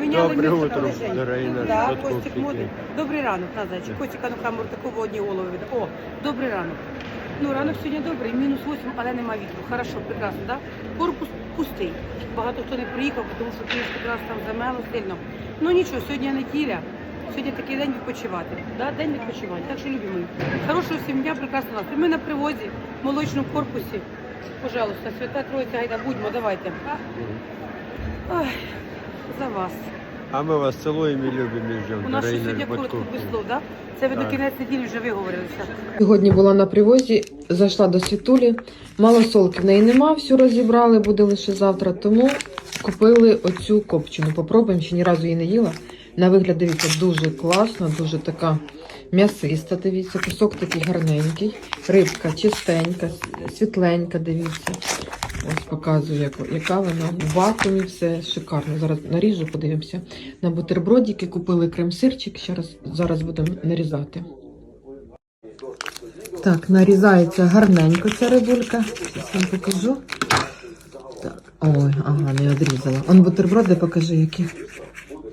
Поміняли Доброе місце, утро, Женя. дорогі наші Да, подкупщики. Костик модний. Добрий ранок, на зайчик. Костика, ну камеру такого одні голови. О, добрий ранок. Ну, ранок сьогодні добрий, мінус 8, але нема вітру. Хорошо, прекрасно, да? Корпус пустий. Багато хто не приїхав, тому що трішки раз там замело сильно. Ну нічого, сьогодні неділя. Сьогодні такий день відпочивати. Да? День відпочивання. Так що любимо. Хорошого всім дня, прекрасного настрою. Ми на привозі, в молочному корпусі. Пожалуйста, свята Троїця, гайда, будьмо, давайте. Ой, за вас. А ми вас цілуємо і любимо і ждемо. У нас що дорогі сьогодні коротко без подкупщики. да? Це ви до Так. кінець неділі вже виговорилися. Сьогодні була на привозі, зайшла до світулі. Малосолки в неї нема, всю розібрали, буде лише завтра. Тому купили оцю копчену. Попробуємо, ще ні разу її не їла. На вигляд, дивіться, дуже класно, дуже така м'ясиста. Дивіться, кусок такий гарненький. Рибка чистенька, світленька, дивіться. Ось показую, як, яка вона. В вакуумі все шикарно. Зараз наріжу, подивимося. На бутербродики купили крем-сирчик. Ще раз, зараз будемо нарізати. Так, нарізається гарненько ця рибулька. Зараз вам покажу. Так, ой, ага, не одрізала. Он бутерброди покажи, які.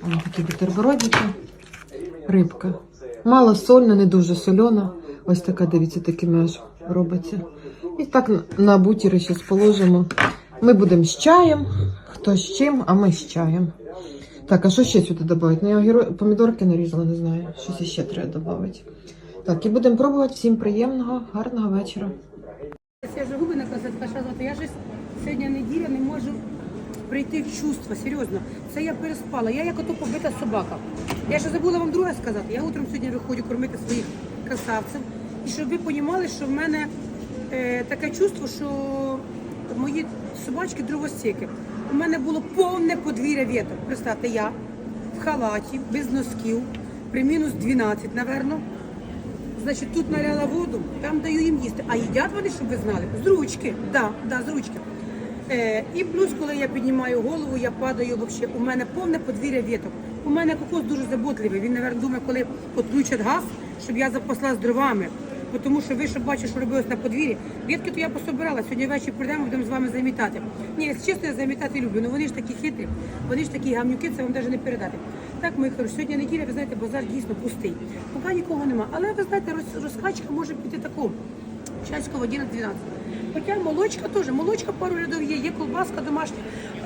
Ось такі бутербродики. Рибка. Мало сольна, не дуже сольона. Ось така, дивіться, такими аж робиться. І так на бутіри зараз положимо. Ми будемо з чаєм. Хто з чим, а ми з чаєм. Так, а що ще сюди додати? Ну, я помідорки нарізала, не знаю. Щось ще треба додати. Так, і будемо пробувати. Всім приємного, гарного вечора. Я ж губи звати. Я ж сьогодні неділя не можу прийти в чувство, серйозно. Це я переспала. Я як ото побита собака. Я ще забула вам друге сказати. Я утром сьогодні виходжу кормити своїх красавців. І щоб ви розуміли, що в мене таке чувство, що мої собачки дровосеки. У мене було повне подвір'я віток. Представте, я в халаті, без носків, при мінус 12, напевно. Значить, тут наляла воду, там даю їм їсти. А їдять вони, щоб ви знали, з ручки. Да, да, з ручки. Е, і плюс, коли я піднімаю голову, я падаю взагалі. У мене повне подвір'я віток. У мене кокос дуже заботливий. Він, мабуть, думає, коли відключать газ, щоб я запаслась дровами. Тому що ви ще бачите, що робилось на подвір'ї. Вітки то я пособирала. Сьогодні ввечері прийдемо, будемо з вами замітати. Ні, якщо чесно, я замітати люблю. Ну вони ж такі хитрі, вони ж такі гамнюки, це вам навіть не передати. Так, мої хороші, сьогодні неділя, ви знаєте, базар дійсно пустий. Поки нікого нема. Але ви знаєте, роз- розкачка може піти таку. Часько в 11-12. Хоча молочка теж, молочка пару рядов є, є колбаска домашня.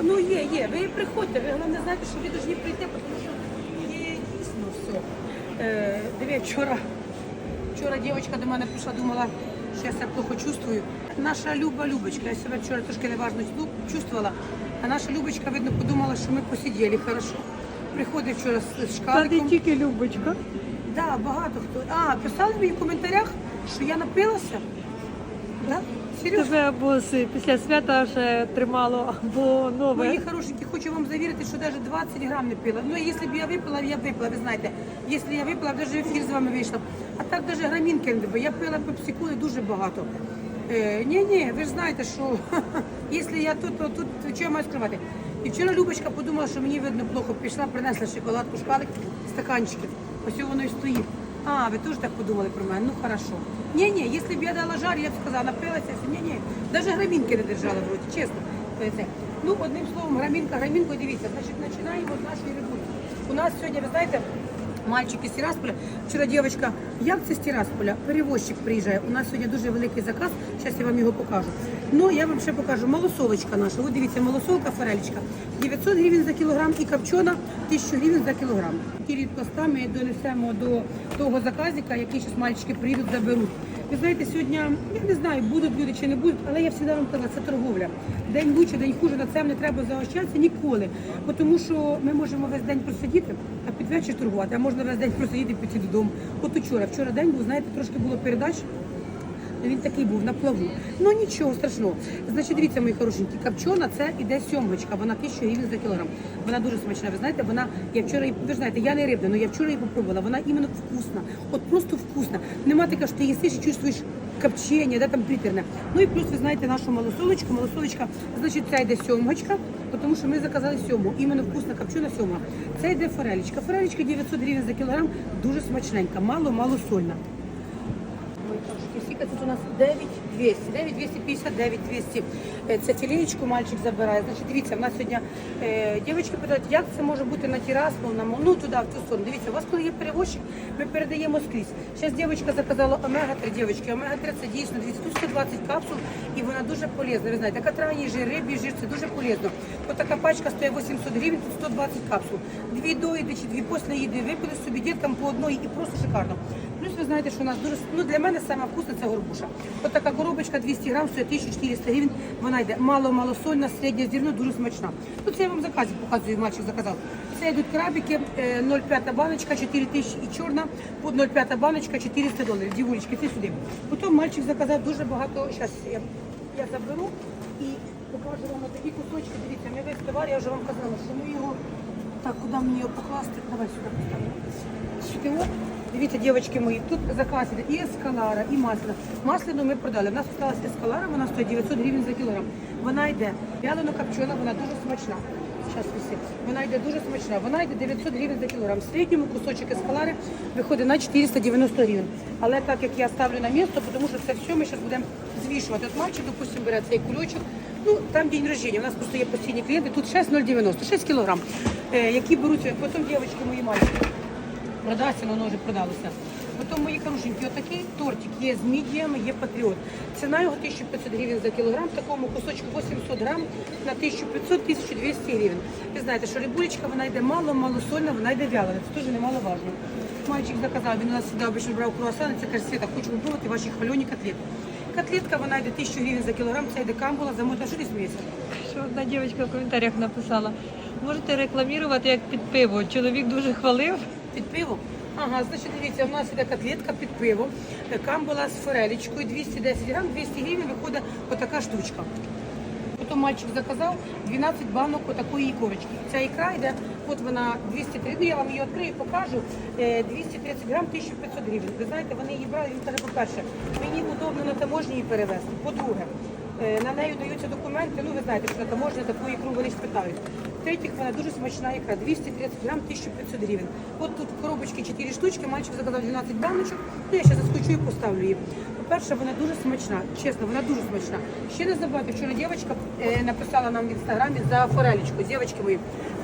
Ну є, є. Ви приходьте, ви головне знаєте, що ви повинні прийти, тому що є дійсно все. Е, диви, вчора, вчора дівчинка до мене прийшла, думала, що я себе плохо чувствую. Наша Люба Любочка, я себе вчора трошки неважно чу- чувствувала, а наша Любочка, видно, подумала, що ми посиділи хорошо. Приходить вчора з- Та шкаликом. не тільки Любочка. Да, багато хто. А, писали мені в коментарях, що я напилася. Тебе або з- після свята ще тримало, або нове. Мої хорошенькі, хочу вам завірити, що навіть 20 грам не пила. Ну, якщо б я випила, я б випила, ви знаєте. Якщо я випила, навіть в ефір з вами вийшла. А так навіть грамінки не випила. Я пила пепсикули дуже багато. Е, ні, ні, ви ж знаєте, що якщо я тут, то тут що я маю скривати. І вчора Любочка подумала, що мені видно плохо. Пішла, принесла шоколадку, шкалик, стаканчики. Ось воно і стоїть. А, ви теж так подумали про мене? Ну хорошо. Ні, ні, якщо б я дала жар, я б сказала, напилася, ні, ні, навіть грамінки не держала в роті, чесно. Ну, одним словом, грамінка, грамінку, дивіться, значить, починаємо з нашої рибульки. У нас сьогодні, ви знаєте, мальчик із Тирасполя, вчора дівчинка, як це з Тирасполя? Перевозчик приїжджає. У нас сьогодні дуже великий заказ, зараз я вам його покажу. Ну, я вам ще покажу малосолочка наша. Ось дивіться, малосолка, форелечка. 900 гривень за кілограм і копчена 1000 гривень за кілограм. Ті ми донесемо до того заказника, який зараз мальчики приїдуть, заберуть. Ви знаєте, сьогодні, я не знаю, будуть люди чи не будуть, але я завжди вам казала, це торговля. День лучше, день хуже, на це не треба заощатися ніколи. Тому що ми можемо весь день просидіти, а під вечір торгувати, а можна весь день просидіти і піти додому. От учора, вчора день був, знаєте, трошки було передач. Він такий був на плаву. Ну нічого страшного. Значить, дивіться, мої хорошенькі, копчена це іде сьомочка, вона 1000 гривень за кілограм. Вона дуже смачна. Ви знаєте, вона, я вчора ви знаєте, я не рибна, але я вчора її попробувала. Вона іменно вкусна. От просто вкусна. Нема така, що ти їсиш і чувствуєш копчення, да, там притерне. Ну і плюс ви знаєте нашу малосолочку. Малосолочка, значить, це йде сьомочка, тому що ми заказали сьому. Іменно вкусна копчена сьома. Це йде форелечка. Форелечка 900 гривень за кілограм, дуже смачненька, мало-мало Рибулька тут у нас 9200, 9250, 9200. Е, Це філеєчку мальчик забирає. Значить, дивіться, в нас сьогодні е, дівчатки питають, як це може бути на терасну, на ну туди, в цю сторону. Дивіться, у вас коли є перевозчик, ми передаємо скрізь. Зараз дівчинка заказала омега-3, дівчатки. Омега-3 це дійсно, дивіться, тут 120 капсул і вона дуже полезна. Ви знаєте, катраній жир, рибі жир, це дуже полезно. Ось така пачка стоїть 800 гривень, тут 120 капсул. Дві доїди чи дві після їди випили собі діткам по одної і просто шикарно. Знаєте, що у нас дуже ну для мене саме вкусна це горбуша. Ось така коробочка 200 грам, стоїть 1400 гривень. Вона йде мало-мало сольна, середня зерно, дуже смачна. Тут я вам заказі показую, мальчик заказав. Це йдуть крабики, е, 0,5 баночка, 4 тисячі і чорна, по 0,5 баночка, 400 доларів. Дівулечки, ти сюди. Потім мальчик заказав дуже багато. Зараз я, я заберу і покажу вам такі кусочки. Дивіться, ми весь товар, я вже вам казала, що ми його так, куди мені його покласти? Давай сюди поставимо. Сюди. Дивіться, дівчатки мої, тут заказ і ескалара, і масло. Масляну ми продали. У нас осталась ескалара, вона стоїть 900 гривень за кілограм. Вона йде вялено копчена, вона дуже смачна. Зараз висить. Вона йде дуже смачна. Вона йде 900 гривень за кілограм. В середньому кусочок ескалари виходить на 490 гривень. Але так як я ставлю на місто, тому що це все ми зараз будемо звішувати. От мальчик, допустимо, бере цей кульочок. Ну, там день рождения. У нас просто є постійні клієнти. Тут 6,090, 6 кілограм, е, які беруть потім дівчатки мої мальчики. Продасться, воно вже продалося. Потім мої хорошенькі, отакий тортик є з мідіями, є патріот. Ціна його 1500 гривень за кілограм, такому кусочку 800 грам на 1500-1200 гривень. Ви знаєте, що рибулечка, вона йде мало, малосольна, вона йде вялена. Це теж немаловажно. Мальчик заказав, він у нас обично брав круасани, це каже, Света, хочу попробувати ваші хвальоні котлетки. Котлетка, вона йде 1000 гривень за кілограм, це йде камбула, замотана, що ти смієшся? Що одна дівчинка в коментарях написала. Можете рекламувати як під пиво. Чоловік дуже хвалив. Під пиво? Ага, значить, дивіться, у нас іде котлетка під пиво. Е, Камбула з форелечкою, 210 грам, 200 гривень виходить отака штучка. Потім мальчик заказав 12 банок отакої ікорочки. Ця ікра йде, от вона 230, ну я вам її відкрию, покажу. Е, 230 грам, 1500 гривень. Ви знаєте, вони її брали, він каже, по-перше, мені удобно на таможні її перевезти. По-друге, е, на неї даються документи, ну ви знаєте, що на таможні таку ікру вони спитають. В-третіх, вона дуже смачна ікра, 230 грам, 1500 гривень. От тут в коробочці 4 штучки, мальчик заказав 12 баночок, ну я ще заскочу і поставлю її. По-перше, вона дуже смачна, чесно, вона дуже смачна. Ще не забувайте, вчора дівчинка е, написала нам в інстаграмі за форелечку. Дівчатки мої,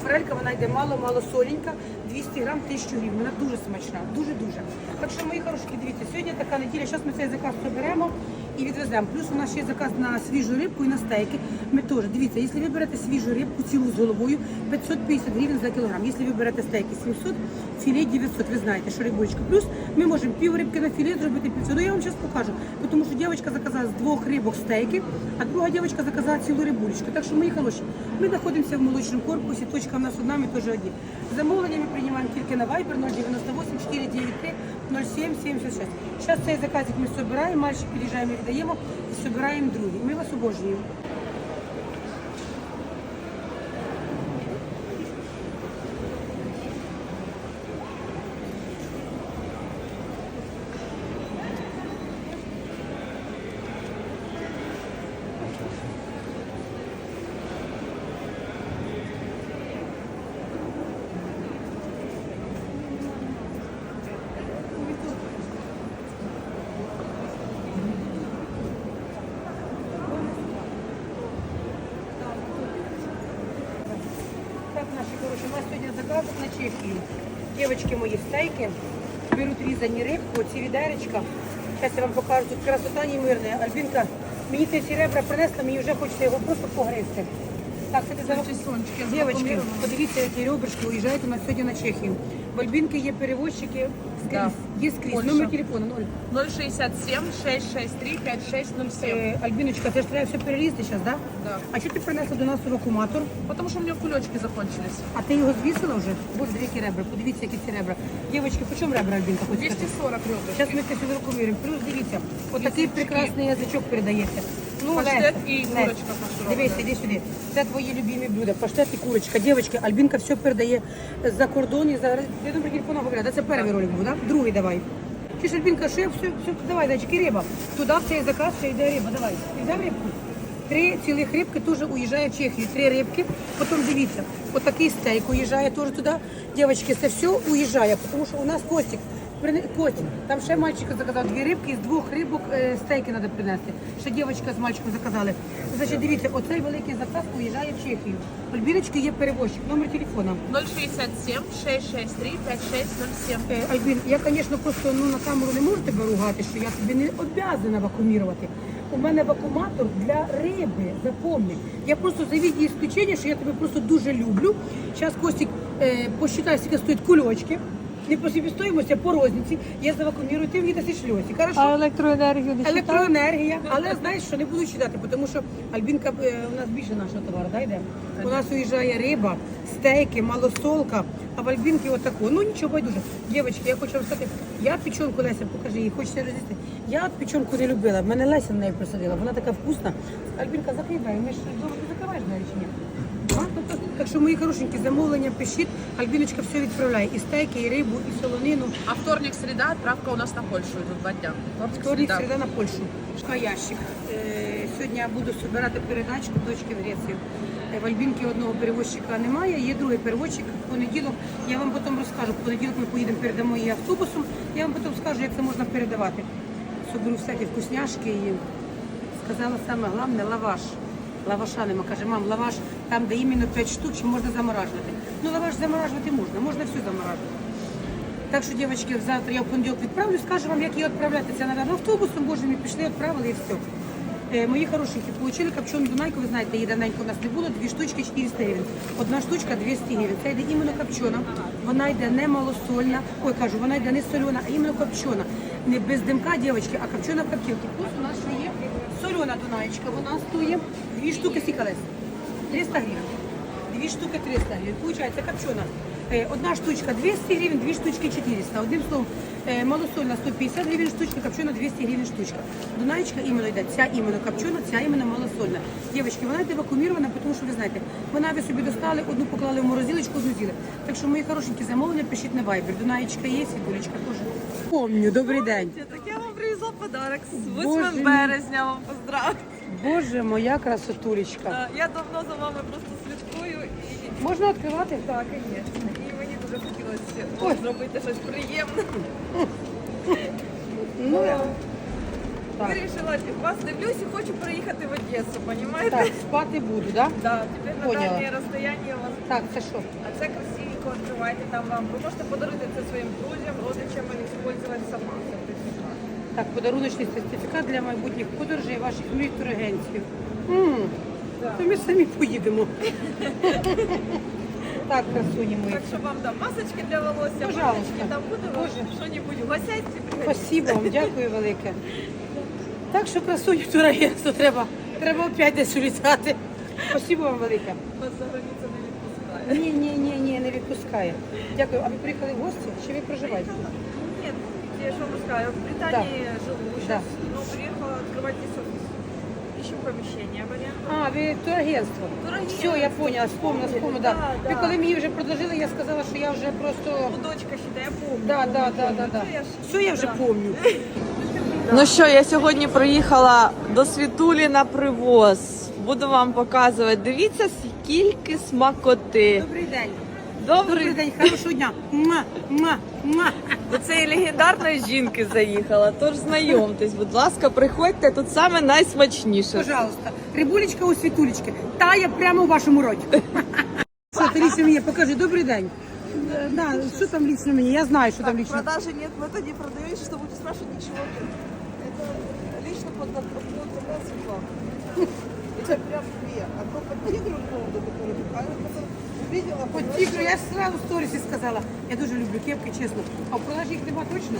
форелька вона йде мало-мало соленька, 200 грам, 1000 гривень. Вона дуже смачна, дуже-дуже. Так що, мої хороші, дивіться, сьогодні така неділя, зараз ми цей заказ соберемо і відвеземо. Плюс у нас ще є заказ на свіжу рибку і на стейки. Ми теж, дивіться, якщо ви берете свіжу рибку цілу з головою, 550 гривень за кілограм. Якщо ви берете стейки 700, філе 900, ви знаєте, що рибочка. Плюс ми можемо пів рибки на філе зробити 500. Ну, я вам зараз покажу. Тому що дівчинка заказала з двох рибок стейки, а друга дівчинка заказала цілу рибулечку. Так що, мої хороші, ми знаходимося в молочному корпусі, точка в нас одна, ми теж одні. Замовлення ми приймаємо тільки на Viber 098 493 07 76. Зараз цей заказик ми собираємо, мальчик під'їжджаємо, віддаємо і собираємо другий. Ми вас обожнюємо. Так, наші хороші, у нас сьогодні заказик на Чехію. Мої беруть різані рибку, ці відеречка. Зараз я вам покажу, тут красота неймирна. Альбінка, мені ці всі ребра принесла, мені вже хочеться його просто погризти. Так, це зараз... Дівчатки, подивіться, які ребрышки уїжджають у нас сьогодні на Чехію. В Альбінки є перевозчики скрізь. Да. Є скрізь. Польща. Номер телефону 0. 067 663 5607. Е, Альбіночка, це ж треба все перерізати зараз, так? Да? Да. А що ти принесла до нас евакуатор? Потому что у меня кулечки закончились. А ти його звісила вже? Боже, які ребра, подивіться, які ці ребра. Дівчатки, по чому ребра, Альбінка? хоч скажи? 240 Зараз ми це рекомендуємо. Плюс дивіться, от такий Язички. прекрасний язичок передається. Ну, Паштет Леся, і курочка фарширована. Дивися, іди сюди. Це твої любимі блюда. Паштет і курочка. Дівчатки, Альбінка все передає за кордон і за... Я думаю, телефоном говорять. Це перший ролик був, так? Другий давай. Чи ж Альбінка, ще все, все, давай, зайчики, риба. Туди в цей заказ ще йде риба, давай. Йдемо рибку? Три цілих рибки теж уїжджає в Чехію. Три рибки. Потім дивіться, отакий стейк уїжджає теж туди. Дівчатки, це все уїжджає, тому що у нас Костік Котя, там ще мальчик заказав дві рибки, з двох рибок е, стейки треба принести. Ще дівчинка з мальчиком заказали. Значить, дивіться, оцей великий заказ уїжджає в Чехію. Альбіночки є перевозчик, номер телефона. 067 663 5607. Е, Альбін, я, звісно, просто ну, на камеру не можу тебе ругати, що я тобі не обязана вакуумірувати. У мене вакууматор для риби, запомни. Я просто завідую ісключення, що я тебе просто дуже люблю. Зараз Костік е, посчитай, скільки стоять кульочки. Не по собі по розниці. Я завакуумірую, ти мені даси шльосі. Хорошо? А електроенергію не читав? Електроенергія, але знаєш, що не буду читати, тому що Альбінка е, у нас більше нашого товару, да, йде? У нас уїжджає риба, стейки, малосолка, а в Альбінки отако. Ну нічого байдуже. Дівчатки, я хочу вам сказати, я печенку Леся, покажи їй, хочеться розісти. Я от печенку не любила. В мене Леся на неї присадила, вона така вкусна. Альбінка, закривай, ми ж вдома закриваєш двері чи ні? Так що мої хорошенькі замовлення пишіть, Альбіночка все відправляє. І стейки, і рибу, і солонину. А вторник, среда, отправка у нас на Польшу идут два дня. Вторник, Вторник, среда. середа на Польщу. Шка ящик. Е, Сьогодні я буду збирати передачку дочки в Грецію. Е, В Альбінки одного перевозчика немає, є другий перевозчик. В понеділок я вам потім розкажу. В понеділок ми поїдемо, передамо її автобусом. Я вам потім скажу, як це можна передавати. Соберу всякі вкусняшки і сказала саме головне лаваш. Лаваша нема. Каже, мам, лаваш там, де іменно 5 штук, чи можна заморажувати. Ну, лаваш заморажувати можна, можна все заморажувати. Так що, дівчатки, завтра я в понеділок відправлю, скажу вам, як її відправляти. Це, напевно, автобусом, боже, ми пішли, відправили і все. Е, мої хорошенькі, получили копчену дунайку, ви знаєте, її давненько у нас не було, дві штучки 400 гривень. Одна штучка 200 гривень. Це йде іменно копчена. Вона йде не малосольна, ой, кажу, вона йде не солена, а іменно копчена. Не без димка, дівчатки, а копчена в коптілці. Плюс у нас ще є солена дунаєчка, вона стоїть дві штуки сікалес. 300 гривень. Дві штуки 300 гривень. Получається копчена. Е, Одна штучка 200 гривень, дві штучки 400. Одним словом, е, малосольна 150 гривень штучка, копчена 200 гривень штучка. Дунаєчка іменно йде, ця іменно копчена, ця іменно малосольна. Дівчатки, вона йде вакуумірована, тому що ви знаєте, вона ви собі достали, одну поклали в морозилочку, одну з'їли. Так що мої хорошенькі замовлення пишіть на Viber. Дунаєчка є, світулечка теж. Помню, добрий день. Так я вам привезла подарок з 8 Боже березня вам поздрав. Боже, моя красотулечка. Е, Я давно за вами просто слідкую і Можна відкривати? так, звісно. І мені дуже хотілося Ой. вам зробити щось приємне. Ну, Так. Вирішила вас дивлюсь і хочу приїхати в Одесу, понімаєте? так, спати буду, так? Да? Да, тепер на Поняла. дальнє розстояння у вас. Так, це що? А це красивенько відкривайте там вам. Ви можете подарити це своїм друзям, родичам і використовувати сама. Так, подаруночний сертифікат для майбутніх подорожей ваших мрій турагентів. То ми самі поїдемо. так, красуні мої. Так що вам там масочки для волосся, Пожалуйста. масочки, там буде вам Боже. що-небудь угостять. Спасибо вам, дякую велике. Так що красуні в турагентство треба. Треба опять десь улітати. Спасибо вам велике. Вас за границю не відпускає. Ні, ні, ні, ні, не відпускає. Дякую. А ви приїхали в гості? Чи ви проживаєте? Я же вам рассказываю, в Британии живу сейчас, Да. но приехала открывать здесь офис. Ищем помещение, вариант. А, ви турагентство. Турагентство. Все, я поняла, вспомнила, вспомнила. Да. Да, Ви да. коли мені вже предложили, я сказала, що я вже просто... Ну, дочка считай, я помню. Да, да, да, да, да. Ну, я ж- Все, я вже Да. помню. Ну що, я сьогодні приїхала до Світулі на привоз. Буду вам показувати. Дивіться, скільки смакоти. Добрий день. Добрий Добрий день, хорошого дня. Муа, муа, муа. до цієї легендарної жінки заїхала. Тож знайомтесь, будь ласка, приходьте тут саме найсмачніше. Пожалуйста. Рибулечка у світулечки. Тає прямо у вашому роті. Що ти лично мені покажи, добрий день. Е, Да, що там лично мені? Я знаю, що там лично. Продажи нет, в это не продаете, что будете спрашивать, ничего нет. Это лично под под под заказ Светланы. Это прям две. Одно под тигром поводу, который а я потом увидела, По тігру, я сразу в сторісі сказала. Я дуже люблю кепки, чесно. А в продажі їх нема точно?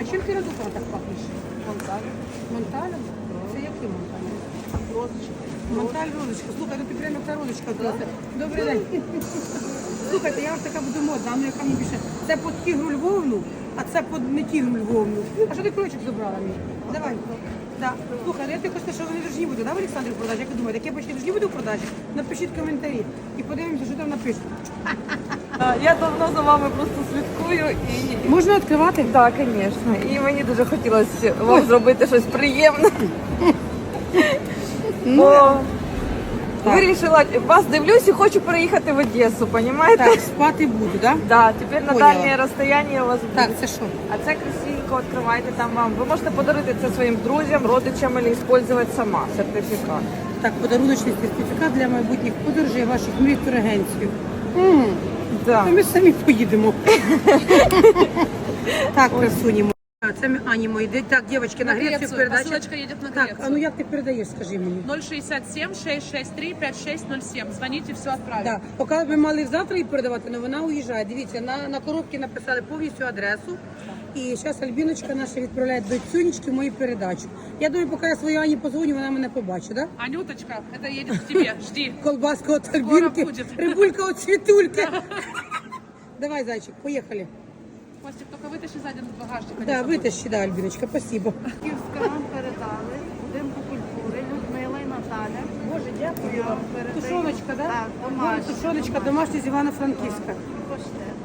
А чим ти радукала так пахнеш? Монталь, Монталем? Це який монталь? розочки. Монталь розочка. Слухай, ну ти прямо як та розочка просто. Добрий день. Слухайте, я ж така буду модна, а ну яка мені більше. Це під тігру Львовну, а це під не тігру Львовну. А що ти ключик забрала мені? Давай. Да. Слухай, ну я ти хочеш, що вони дружні будуть, да, в Олександрі в продажі? Як ви думаєте, як я бачу, дружні буду в продажі? Напишіть коментарі і подивимося, що там напишуть. Я давно за вами просто слідкую і Можна відкривати? так, звісно. І мені дуже хотілося вам зробити щось приємне. Ну, Бо Вирішила, вас дивлюсь і хочу переїхати в Одесу, понімаєте? Так, спати буду, да? Да, тепер на Поняла. дальнє розстояння у вас буде. Так, це що? А це красивенько відкривайте там вам. Ви можете подарити це своїм друзям, родичам або використовувати сама сертифікат. Так, подаруночний сертифікат для майбутніх подорожей ваших мрій турагентів. Да. Ми самі поїдемо. так, красуні Це ми Ані мої. Так, дівчатки, на На Грецію передача. Посылочка едет на Так, а ну як ти передаєш, скажи мені? 067 663 5607. Звоните, все отправим. Так, поки ми мали завтра її передавати, але вона уїжджає. Дивіться, на, на коробці написали повністю адресу. І зараз Альбіночка наша відправляє до Цюнечки мою передачу. Я думаю, поки я своїй Ані позвоню, вона мене побачить, так? Да? Анюточка, это едет к тебе. Жди. Колбаска от Альбінки, рибулька от Світульки. Давай, зайчик, поїхали. Костик, только вытащи сзади багажник. Да, витащи, да, Альбіночка, спасибо. Київська вам передали будинку культури Людмила і Наталя. Боже, дякую вам. Тушоночка, да? Так, домашня. Тушоночка домашня з Івано-Франківська.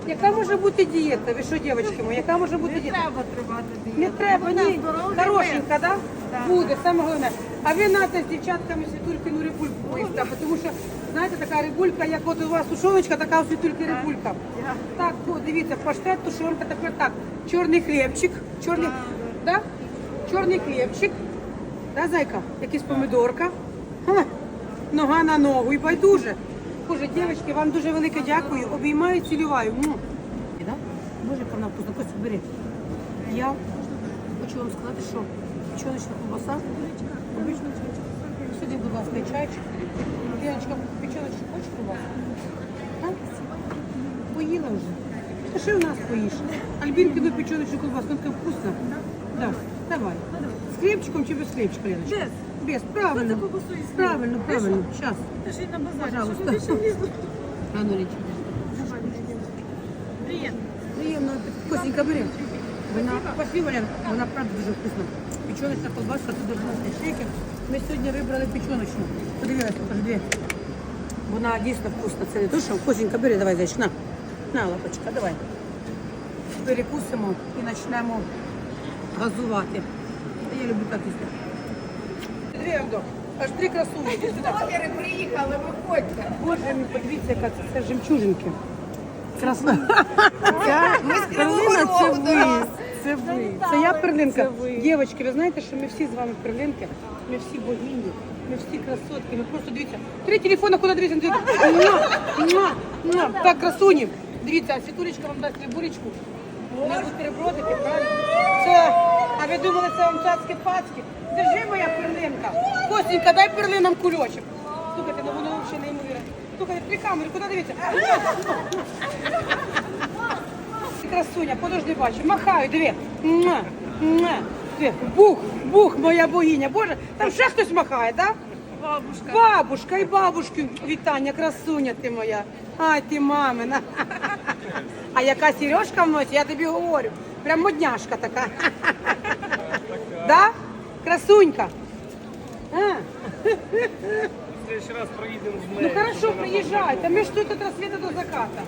Яка може бути дієта? Ви що, дівчатки мої, яка може бути Не дієта? треба тримати дієту. Не треба, Вона ні. здорова, Хорошенька, да? Так. Буде, саме головне. А ви нате з дівчатками світулькину рибульку поїсти, тому що, знаєте, така рибулька, як от у вас тушоночка, така у світульки рибулька. Так, о, дивіться, паштет, тушонка, тепер так. Чорний хлібчик, чорний, да? Чорний хлібчик, да, зайка? Якийсь помидорка. Ха, нога на ногу і байдуже. Боже, дівчатки, вам дуже велике дякую. Обіймаю, цілюваю. М. Да? Боже, вона вкусна. Костя, бери. Я хочу вам сказати, що печеночна ковбаса. Обично. Сюди, будь ласка, чайчик. Леночка, печеночку хочеш ковбасу? А? Поїла вже. Та що в нас поїш? Альбінкину печеночну ковбасу, ну така вкусна. Да. Давай. З хлібчиком чи без хлібчика, Леночка? Без. Без, правильно. Правильно, правильно. Сейчас. Пожалуйста. А ну, Леночка. Приємно. Косенька, бери. Вона, пошли, Валян, вона правда дуже вкусна. Печеночна колбаска, тут дуже шейки. Ми сьогодні вибрали печеночну. Подивилася, дві. Вона дійсно вкусна. Це не то, що Косенька, бери, давай, зайчик, на. На, лапочка, давай. Перекусимо і почнемо газувати. Я люблю так їсти. Дві, Аж три красунки. Блогери приїхали, виходьте. Боже мій, подивіться, яка це, це жемчужинки. Красна. Перлина це ви. Це ви. Це я перлинка. Дівчатки, ви знаєте, що ми всі з вами перлинки, ми всі богині, ми всі красотки. Ми просто дивіться. Три телефона, куди дивіться. Муа, муа, муа. Так, красуні. Дивіться, а Світулечка вам дасть рибулечку. Не бутербродики, правильно? Це, а ви думали, це вам цацькі пацьки? Держи моя перлинка. Костенька, дай перлинам кульочок. Слухайте, ну воно взагалі неймовірно. Слухайте, три камери, куди дивіться? Красуня, подожди, бачу, махаю, диви. Муа, муа. Диви. Бух, бух, моя богиня. Боже, там ще хтось махає, так? Бабушка. Бабушка і бабушки. Вітання, красуня ти моя. Ай, ти мамина. А яка сережка в носі, я тобі говорю. Прям модняшка така. Да? Красунька. А. раз проїдемо з Ну хорошо, приїжджайте. Ми ж тут від розсвіту до заката.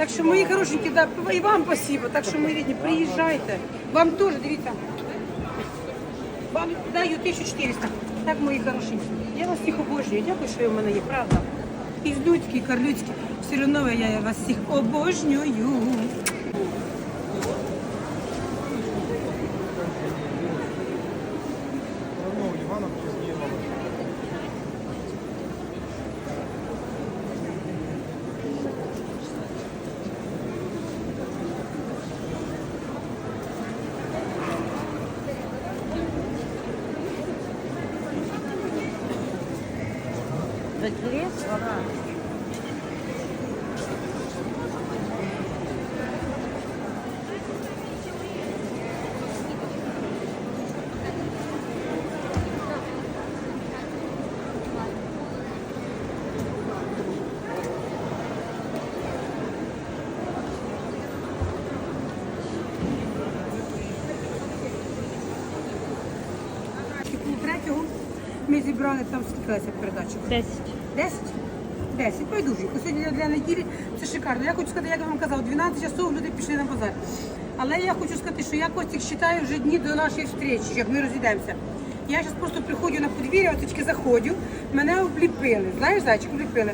Так що, мої хорошенькі, да, і вам спасибо. Так що, мої рідні, приїжджайте. Вам теж, дивіться. Вам даю 1400. Так, мої хорошенькі. Я вас всіх обожнюю. Дякую, що ви в мене є, правда. І людські, і карлюцькі. Все одно я вас всіх обожнюю. Пів ми зібрали там скільки ця передача? Десять. 10? 10, байдуженько. Сьогодні для неділі це шикарно. Я хочу сказати, як я вам казав, 12 часов люди пішли на базар. Але я хочу сказати, що я Костік вважаю вже дні до нашої зустрічі, як ми розійдемося. Я зараз просто приходжу на подвір'я, тільки заходжу, мене обліпили. Знаєш, зайчик, обліпили.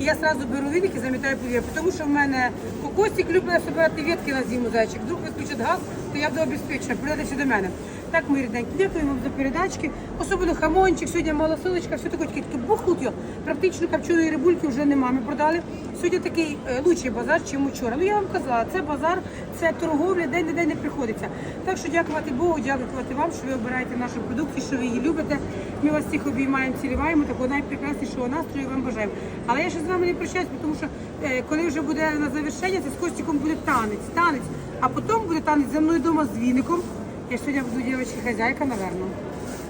І я одразу беру віник і замітаю подвір'я, тому що в мене кокосик любить собирати ветки на зиму зайчик. Вдруг виключать газ, то я буду обезпечена, прийдете до мене. Так, мої рідненькі, дякуємо вам за передачки. Особливо хамончик, сьогодні малосилочка, все таке тільки його. Практично копченої рибульки вже нема. Ми продали. Сьогодні такий е, лучший базар, ніж вчора. Ну я вам казала, це базар, це торговля, день на день не приходиться. Так що дякувати Богу, дякувати вам, що ви обираєте нашу продукцію, що ви її любите. Ми вас всіх обіймаємо, цілюємо, такого найпрекраснішого настрою вам бажаємо. Але я ще з вами не прощаюсь, тому що е, коли вже буде на завершення, це з Костіком буде танець, танець, а потім буде танець за мною вдома з віником. Я сьогодні буду дівчинка хазяйка, напевно.